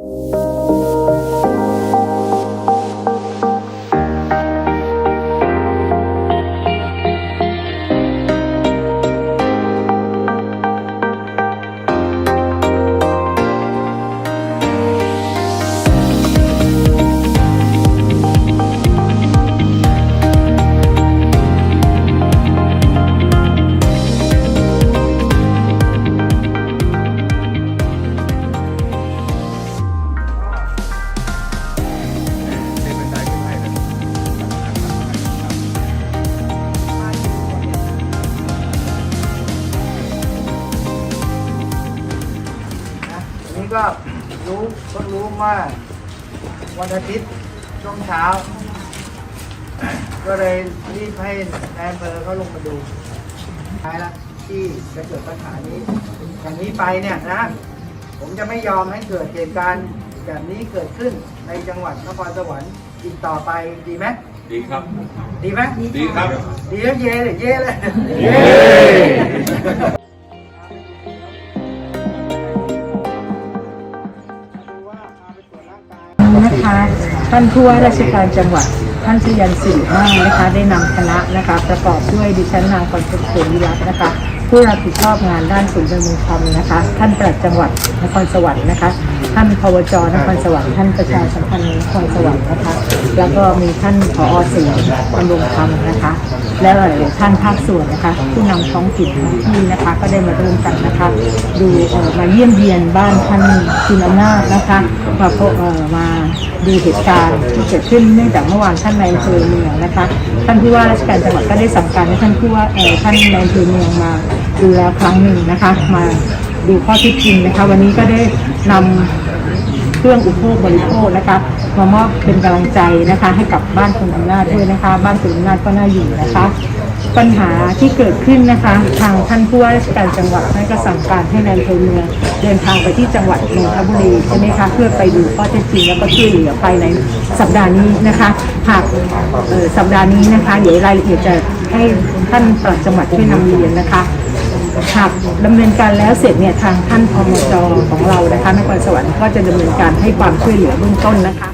นะ ก็รู้ก็รู้ว่าวันอาทิตย์ช่วงเช้า ก็เลยรีบให้นายอำเภอเขาลงมาดูท้ายละที่จะเกิดปัญหานี้อย่างนี้ไปเนี่ยนะ ผมจะไม่ยอมให้เกิดเหตุการณ์แบบนี้เกิดขึ้นในจังหวัดนครสวรรค์อีกต่อไปดีไหมดีครับ ดีไหมดีครับ ดีแล้วเย่เลยเย่เลยเย้ ท่านผู้ว่าราชการจังหวัด ท่านชยันสิริมั่งนะคะ ได้นำคณะนะคะ ประกอบด้วยดิฉันนางกรเพชรเสรีรัตน์นะคะ ผู้รับผิดชอบงานด้านศูนย์ดำรงธรรมนะคะ ท่านปลัดจังหวัดนครสวรรค์นะคะ ท่านพวจนครสวรรค์ท่านประชาสัมพันธ์นครสวรรค์นะคะ แล้วก็มีท่านผอศิลป์ดำรงธรรมนะคะ และหลายท่านภาคส่วนนะคะ ผู้นำท้องถิ่นท้องที่นะคะ ก็ได้มาร่วมกันนะคะ ดูมาเยี่ยมเยียนบ้านท่านคุณอำนาจนะคะมาพบมา ดูเหตุการณ์ที่เกิดขึ้นเนื่องจากเมื่อวานท่านนายอำเภอเมืองนะคะ ท่านผู้ว่าราชการจังหวัดก็ได้สั่งการให้ท่านผู้ว่าเอ่อท่านนายอำเภอเมืองมาดูแลครั้งหนึ่งนะคะ มาดูข้อท็จจริงนะคะ วันนี้ก็ได้นำเครื่องอุปโภคบริโภคนะคะมามอบเป็นกำลังใจนะคะ ให้กับบ้านคุณอำนาจด้วยนะคะ บ้านคุณอำนาจก็น่าอยู่นะคะ ปัญหาที่เกิดขึ้นนะคะ ทางท่านผู้ว่าราชการจังหวัดท่านก็สั่งการให้นายอำเภอเมือง เดินทางไปที่จังหวัดนนทบุรีใช่ไหมคะเพื่อไปดูข้อเท็จจริงแล้วก็ช่วยเหลือภายในสัปดาห์นี้นะคะหากสัปดาห์นี้นะคะเดี๋ยวรายละเอียดจะให้ท่านปลัดจังหวัดช่วยนำเรียนนะคะหากดำเนินการแล้วเสร็จเนี่ยทางท่านพมจของเรานะคะนครสวรรค์ก็จะดำเนินการให้ความช่วยเหลือเบื้องต้นนะคะ